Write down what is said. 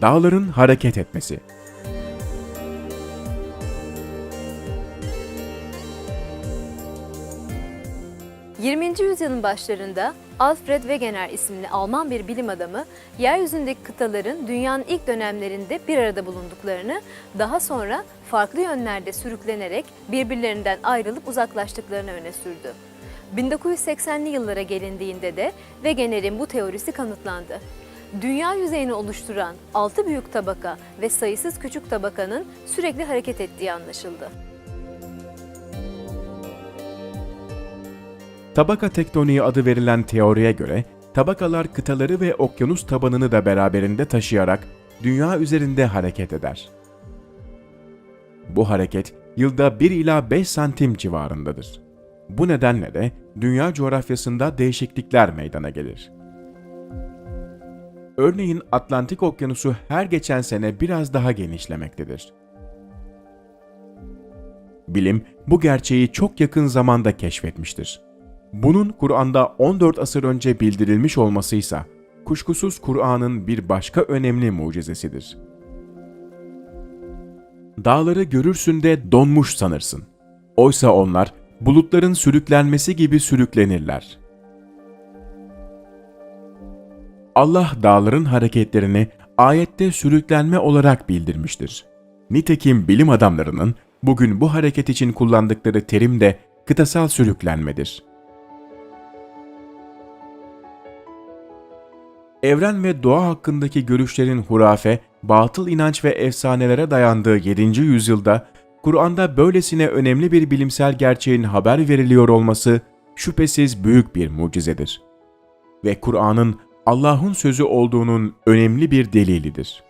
Dağların hareket etmesi. Hı. 20. yüzyılın başlarında Alfred Wegener isimli Alman bir bilim adamı, yeryüzündeki kıtaların dünyanın ilk dönemlerinde bir arada bulunduklarını, daha sonra farklı yönlerde sürüklenerek birbirlerinden ayrılıp uzaklaştıklarını öne sürdü. 1980'li yıllara gelindiğinde de Wegener'in bu teorisi kanıtlandı. Dünya yüzeyini oluşturan altı büyük tabaka ve sayısız küçük tabakanın sürekli hareket ettiği anlaşıldı. Tabaka tektoniği adı verilen teoriye göre, tabakalar kıtaları ve okyanus tabanını da beraberinde taşıyarak dünya üzerinde hareket eder. Bu hareket yılda 1 ila 5 santim civarındadır. Bu nedenle de dünya coğrafyasında değişiklikler meydana gelir. Örneğin Atlantik Okyanusu her geçen sene biraz daha genişlemektedir. Bilim bu gerçeği çok yakın zamanda keşfetmiştir. Bunun Kur'an'da 14 asır önce bildirilmiş olmasıysa kuşkusuz Kur'an'ın bir başka önemli mucizesidir. Dağları görürsün de donmuş sanırsın. Oysa onlar bulutların sürüklenmesi gibi sürüklenirler. Allah dağların hareketlerini ayette sürüklenme olarak bildirmiştir. Nitekim bilim adamlarının bugün bu hareket için kullandıkları terim de kıtasal sürüklenmedir. Evren ve doğa hakkındaki görüşlerin hurafe, batıl inanç ve efsanelere dayandığı 7. yüzyılda Kur'an'da böylesine önemli bir bilimsel gerçeğin haber veriliyor olması şüphesiz büyük bir mucizedir. Ve Kur'an'ın Allah'ın sözü olduğunun önemli bir delilidir.